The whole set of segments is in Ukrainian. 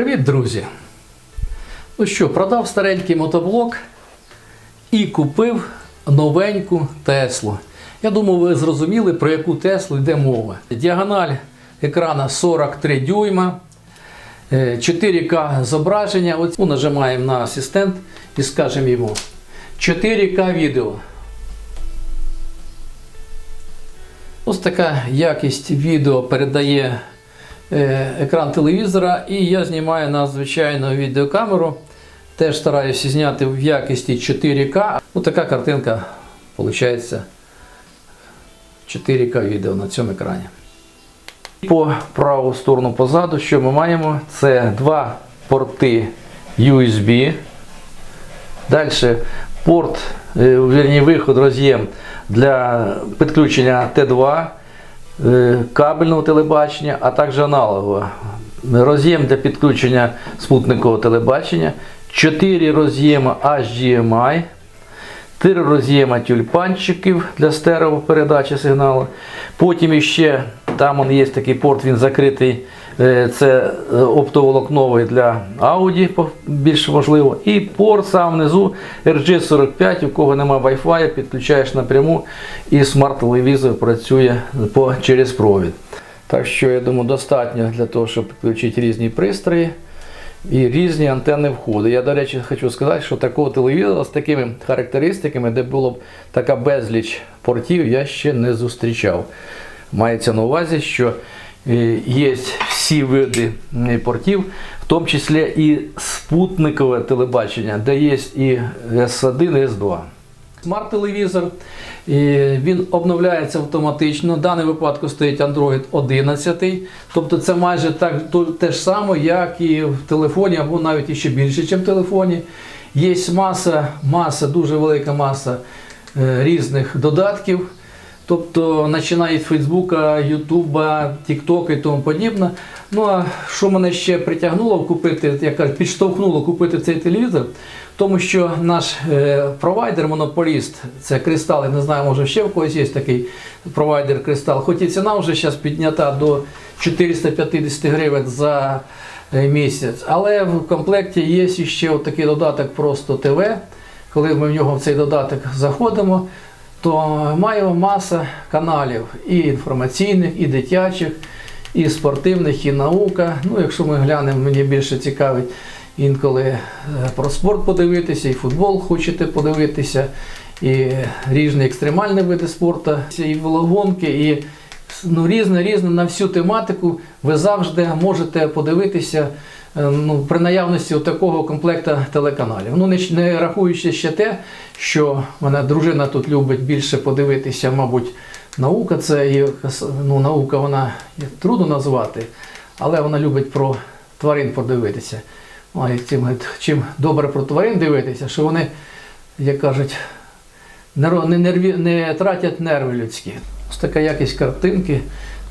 Привіт, друзі! Ну що, продав старенький мотоблок і купив новеньку Теслу. Я думаю, ви зрозуміли, про яку Теслу йде мова. Діагональ екрана 43 дюйма, е, 4К зображення. Ось ну, нажимаємо на асистент і скажемо йому 4К відео. Ось така якість відео передає е, екран телевізора, і я знімаю на звичайну відеокамеру. Теж стараюся зняти в якості 4К. Ось така картинка виходить 4К відео на цьому екрані. По праву сторону позаду, що ми маємо? Це два порти USB. Далі порт, е, вірні, виход, роз'єм для підключення Т2, е, кабельного телебачення, а також аналогового. Роз'єм для підключення спутникового телебачення, 4 роз'єми HDMI, 4 роз'єма тюльпанчиків для стереопередачі сигналу. Потім ще там он є такий порт, він закритий. е, Це е, оптоволокновий для Audi, більш важливо. І порт сам внизу RG45, у кого немає Wi-Fi, підключаєш напряму і смарт-телевізор працює по, через провід. Так що, я думаю, достатньо для того, щоб підключити різні пристрої і різні антенни входи. Я, до речі, хочу сказати, що такого телевізора з такими характеристиками, де було б така безліч портів, я ще не зустрічав. Мається на увазі, що е, є всі види портів, в тому числі і спутникове телебачення, де є і S1, і S2. Смарт-телевізор, він обновляється автоматично. В даному випадку стоїть Android 11, тобто це майже так, те ж саме, як і в телефоні, або навіть іще більше, ніж в телефоні. Є маса, маса, дуже велика маса е, різних додатків. Тобто починає від Фейсбука, Ютуба, Тіктока і тому подібне. Ну а що мене ще притягнуло купити, як кажуть, підштовхнуло купити цей телевізор, тому що наш е, провайдер, монополіст, це Кристал, я не знаю, може ще в когось є такий провайдер Кристал, хоч і ціна вже зараз піднята до 450 гривень за е, місяць, але в комплекті є ще такий додаток просто ТВ. Коли ми в нього в цей додаток заходимо, то маємо маса каналів і інформаційних, і дитячих, і спортивних, і наука. Ну, якщо ми глянемо, мені більше цікавить інколи е, про спорт подивитися, і футбол хочете подивитися, і різні екстремальні види спорту, і велогонки, і ну, різне, різне на всю тематику ви завжди можете подивитися ну, при наявності такого комплекту телеканалів. Ну, не, не рахуючи ще те, що мене дружина тут любить більше подивитися, мабуть, наука це і ну, наука вона трудно назвати, але вона любить про тварин подивитися. Ой, цим, чим добре про тварин дивитися, що вони, як кажуть, не, не, не тратять нерви людські. Ось така якість картинки.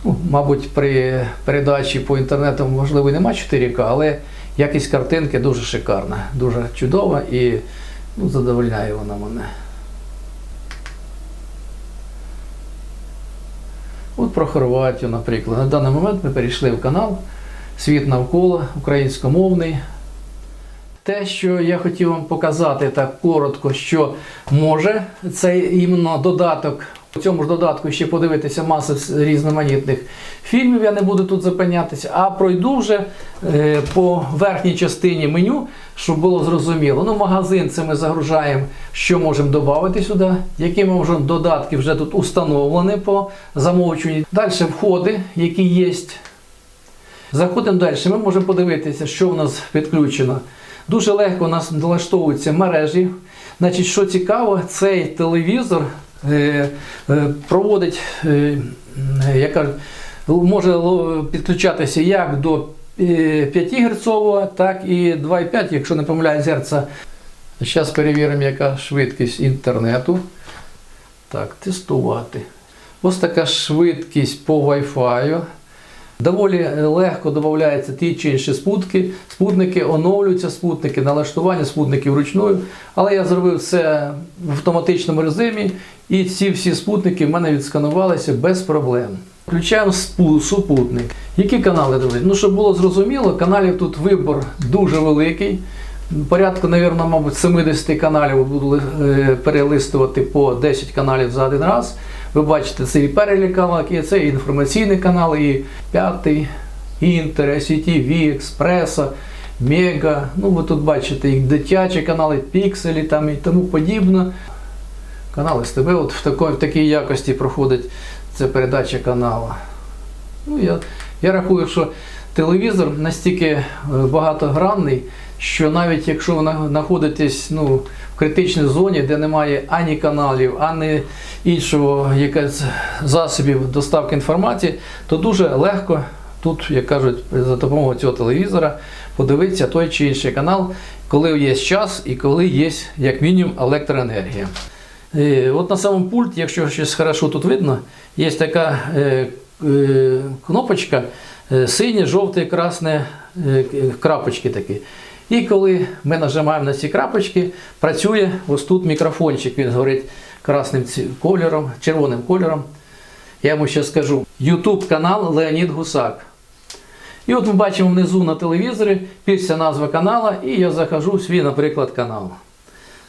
Ну, мабуть, при передачі по інтернету, можливо, нема 4К, але якість картинки дуже шикарна, дуже чудова і ну, задовольняє вона мене. От про Хорватію, наприклад. На даний момент ми перейшли в канал Світ навколо українськомовний. Те, що я хотів вам показати так коротко, що може цей іменно додаток. У цьому ж додатку ще подивитися масу с- різноманітних фільмів, я не буду тут зупинятися, а пройду вже е, по верхній частині меню, щоб було зрозуміло. Ну, магазин це ми загружаємо, що можемо додати сюди, які ми можемо додатки вже тут установлені по замовчуванню. Далі входи, які є. Заходимо далі. Ми можемо подивитися, що в нас підключено. Дуже легко у нас налаштовуються мережі. Значить, що цікаво, цей телевізор проводить, е, як кажуть, може підключатися як до е, 5 Гц, так і 2,5, якщо не помиляюсь, Гц. Зараз перевіримо, яка швидкість інтернету. Так, тестувати. Ось така швидкість по Wi-Fi. Доволі легко додаються ті чи інші спутники, спутники, оновлюються спутники, налаштування спутників вручную. Але я зробив це в автоматичному режимі, і ці всі спутники в мене відсканувалися без проблем. Включаємо супутник. Які канали дивитися? Ну, щоб було зрозуміло, каналів тут вибор дуже великий. Порядку, навірно, мабуть, 70 каналів буду е, перелистувати по 10 каналів за один раз. Ви бачите, це і перелік каналів, і це і інформаційний канал, і п'ятий, Інтер, SCTV, Експреса, Мега. Ну, ви тут бачите і дитячі канали, пікселі там і тому подібне. Канал СТБ от в, такої, в такій якості проходить ця передача каналу. Ну, я, я рахую, що телевізор настільки е, багатогранний, що навіть якщо ви знаходитесь ну, в критичній зоні, де немає ані каналів, ані іншого якась засобів доставки інформації, то дуже легко тут, як кажуть, за допомогою цього телевізора подивитися той чи інший канал, коли є час і коли є як мінімум електроенергія. Е, От на самому пульті, якщо щось хорошо тут видно, є така е, е, кнопочка е, синє, жовте, красне е, крапочки такі. І коли ми нажимаємо на ці крапочки, працює ось тут мікрофончик, він горить красним кольором, червоним кольором. Я йому ще скажу. YouTube канал Леонід Гусак. І от ми бачимо внизу на телевізорі після назви канала, і я захожу в свій, наприклад, канал.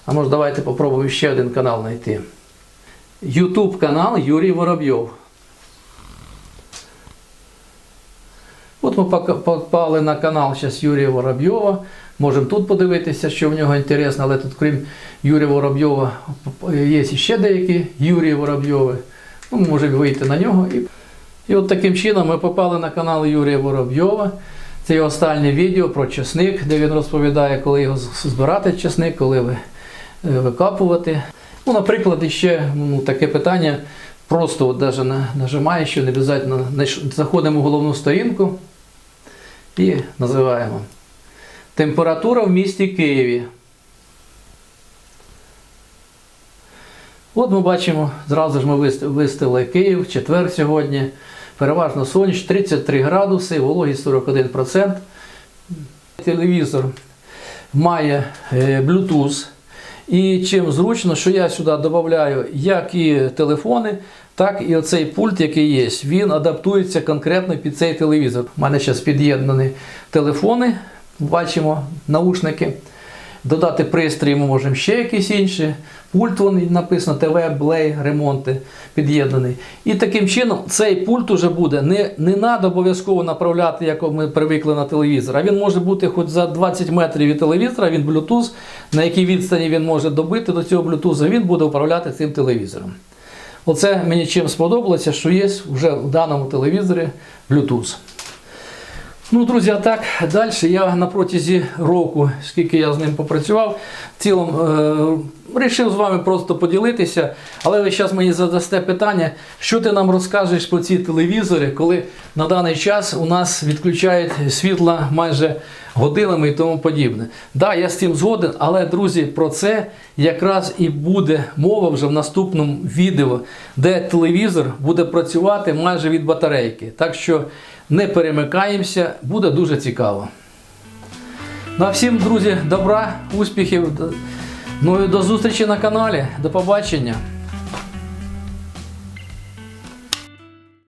А може давайте попробуємо ще один канал знайти. YouTube канал Юрій Воробйов. Ми попали на канал зараз Юрія Воробйова. Можемо тут подивитися, що в нього інтересно, але тут, крім Юрія Воробйова, є ще деякі Юрії Воробйови. Ну, ми можемо вийти на нього. І, і от таким чином ми попали на канал Юрія Воробйова. Це його останнє відео про чесник, де він розповідає, коли його збирати чесник, коли е, викапувати. Ну, наприклад, ще ну, таке питання. Просто от даже на, нажимаєш, що не обов'язково заходимо в головну сторінку і називаємо. Температура в місті Києві. От ми бачимо, зразу ж ми вист- виставили Київ, четвер сьогодні. Переважно сонячно, 33 градуси, вологість 41%. Телевізор має е, Bluetooth. І чим зручно, що я сюди додаю як і телефони, так і оцей пульт, який є. Він адаптується конкретно під цей телевізор. У мене зараз під'єднані телефони, бачимо наушники. Додати пристрій ми можемо ще якісь інші. Пульт вон написано ТВ, Блей, ремонти під'єднаний. І таким чином цей пульт уже буде не, не треба обов'язково направляти, як ми привикли на телевізор. А він може бути хоч за 20 метрів від телевізора, він Bluetooth, на якій відстані він може добити до цього Bluetooth, він буде управляти цим телевізором. Оце мені чим сподобалося, що є вже в даному телевізорі Bluetooth. Ну, друзі, а так далі я на протязі року, скільки я з ним попрацював, в цілому е, вирішив з вами просто поділитися. Але ви зараз мені задасте питання, що ти нам розкажеш про ці телевізори, коли на даний час у нас відключають світла майже годинами і тому подібне. Да, я з цим згоден, але друзі, про це якраз і буде мова вже в наступному відео, де телевізор буде працювати майже від батарейки. Так що не перемикаємося, буде дуже цікаво. Ну всім, друзі, добра, успіхів. Ну і до зустрічі на каналі. До побачення.